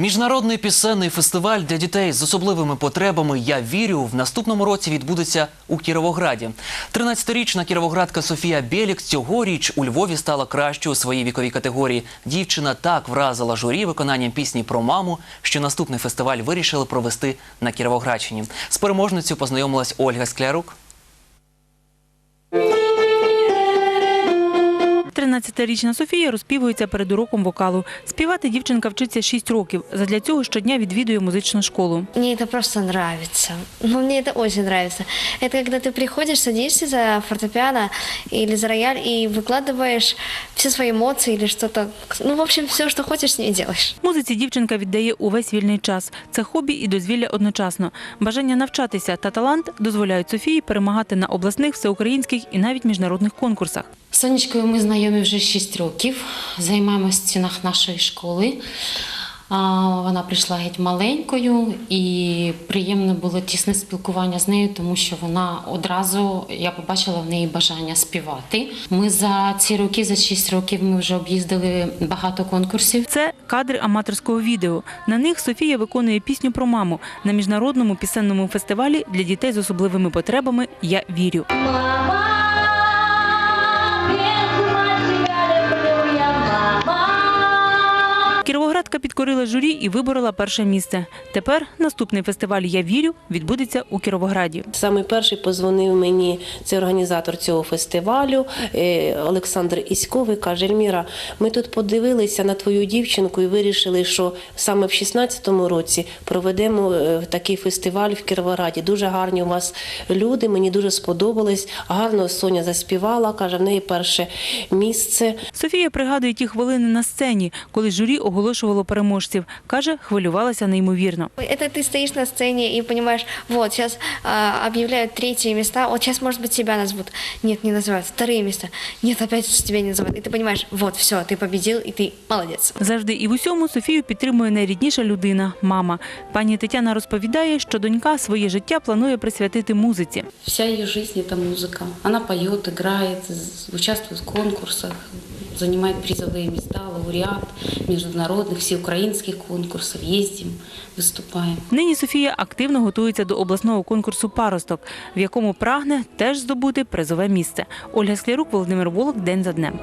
Міжнародний пісенний фестиваль для дітей з особливими потребами Я вірю в наступному році відбудеться у Кіровограді. 13-річна кіровоградка Софія Бєлік цьогоріч у Львові стала кращою у своїй віковій категорії. Дівчина так вразила журі виконанням пісні про маму, що наступний фестиваль вирішили провести на Кіровоградщині. З переможницею познайомилась Ольга Склярук. 13-річна Софія розпівується перед уроком вокалу. Співати дівчинка вчиться 6 років. Задля цього щодня відвідує музичну школу. Мне это просто нравится. Ну, мне это очень нравится. Это когда ты приходишь, садишься за фортепиано или за рояль и выкладываешь все свои эмоции или что-то. Ну, в общем, все, что хочешь, с ней делаешь. Музиці дівчинка віддає увесь вільний час. Це хобі і дозвілля одночасно. Бажання навчатися та талант дозволяють Софії перемагати на обласних, всеукраїнських і навіть міжнародних конкурсах. Сонечкою ми знайомі вже 6 років, займаємося в стінах нашої школи. Вона прийшла геть маленькою і приємно було тісне спілкування з нею, тому що вона одразу я побачила в неї бажання співати. Ми за ці роки, за 6 років, ми вже об'їздили багато конкурсів. Це кадри аматорського відео. На них Софія виконує пісню про маму на міжнародному пісенному фестивалі для дітей з особливими потребами Я вірю. Кіровоградка підкорила журі і виборола перше місце. Тепер наступний фестиваль Я вірю відбудеться у Кіровограді. Саме перший позвонив мені це організатор цього фестивалю е, Олександр Іськовий. Каже: Ельміра, ми тут подивилися на твою дівчинку і вирішили, що саме в 16-му році проведемо е, такий фестиваль в Кіровограді. Дуже гарні у вас люди. Мені дуже сподобалось. Гарно Соня заспівала. каже, в неї перше місце. Софія пригадує ті хвилини на сцені, коли журі оголошувало переможців. Каже, хвилювалася неймовірно. Это ты стоишь на сцене и понимаешь, вот, сейчас объявляют третьи места, вот сейчас, может быть, тебя назовут. Нет, не называют. Вторые места. Нет, опять тебя не называют. И ты понимаешь, вот, все, ты победил, и ты молодец. Завжди і в усьому Софію підтримує найрідніша людина мама. Пані Тетяна розповідає, що донька своє життя планує присвятити музиці. Вся ее жизнь – это музыка. Она поет, играет, з- участвует в конкурсах, занимает призовые места, лауреат международных, всеукраинских конкурсов. Ездим, выступаем. Нині Софія активно готується до обласного конкурсу Паросток, в якому прагне теж здобути призове місце. Ольга Склярук, Володимир Волок, день за днем.